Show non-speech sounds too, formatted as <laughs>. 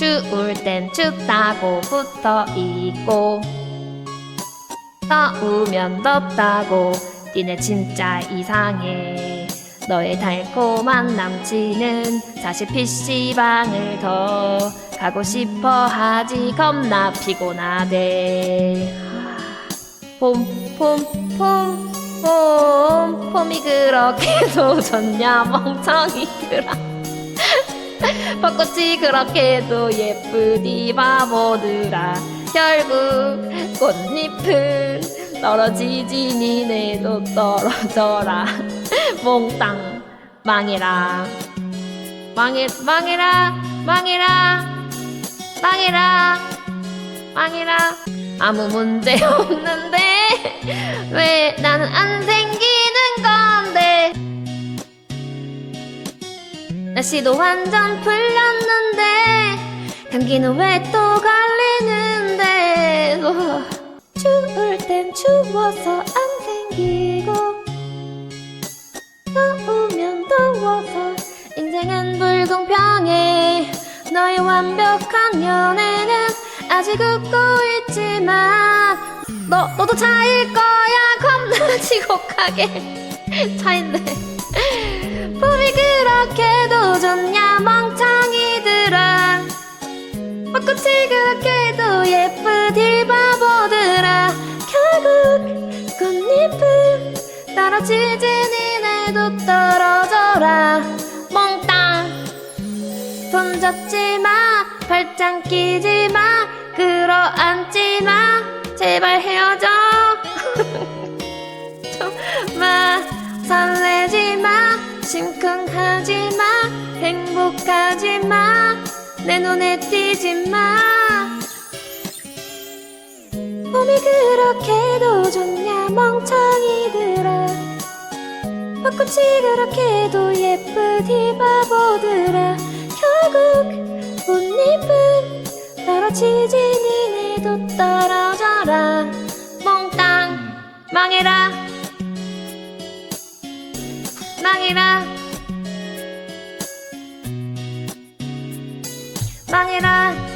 추울 땐 춥다고 붙어 있고 더우면 덥다고 니네 진짜 이상해. 너의 달콤한 남친은 사실 PC방을 더 가고 싶어 하지. 겁나 피곤하대. 봄 봄이 그렇게도 <laughs> 좋냐 멍청이들아 <laughs> 벚꽃이 그렇게도 예쁘디 바보들아 결국 꽃잎은 떨어지지 니네도 떨어져라. <laughs> 몽땅 망해라. 망해 망해라 망해라 망해라 망해라. 아무 문제 <laughs> 없는데 왜 나는 안 생기 날씨도 완전 풀렸는데 감기는 왜 또 걸리는데. 어, 추울 땐 추워서 안 생기고 더우면 더워서 인생은 불공평해. 너의 완벽한 연애는 아직 웃고 있지만 너, 너도 차일 거야. 겁나 지곡하게 차인데 봄이 그렇게 도 좋냐 멍청이들아. 벚꽃이 그렇게도 예쁘디 바보들아 결국 꽃잎은 떨어지지 니네도 떨어져라. 몽땅 손 잡지 마, 발짱 끼지 마, 끌어안지 마, 제발 헤어져. <laughs> 마, 설레지 마, 심쿵하지 마, 행복하지 마, 내 눈에 띄지 마. 봄이 그렇게도 좋냐, 멍청이들아. 벚꽃이 그렇게도 예쁘디 바보들아. 결국 꽃잎은 떨어지지 니네도 떨어져라. 몽땅 망해라. 망해라 빵이랑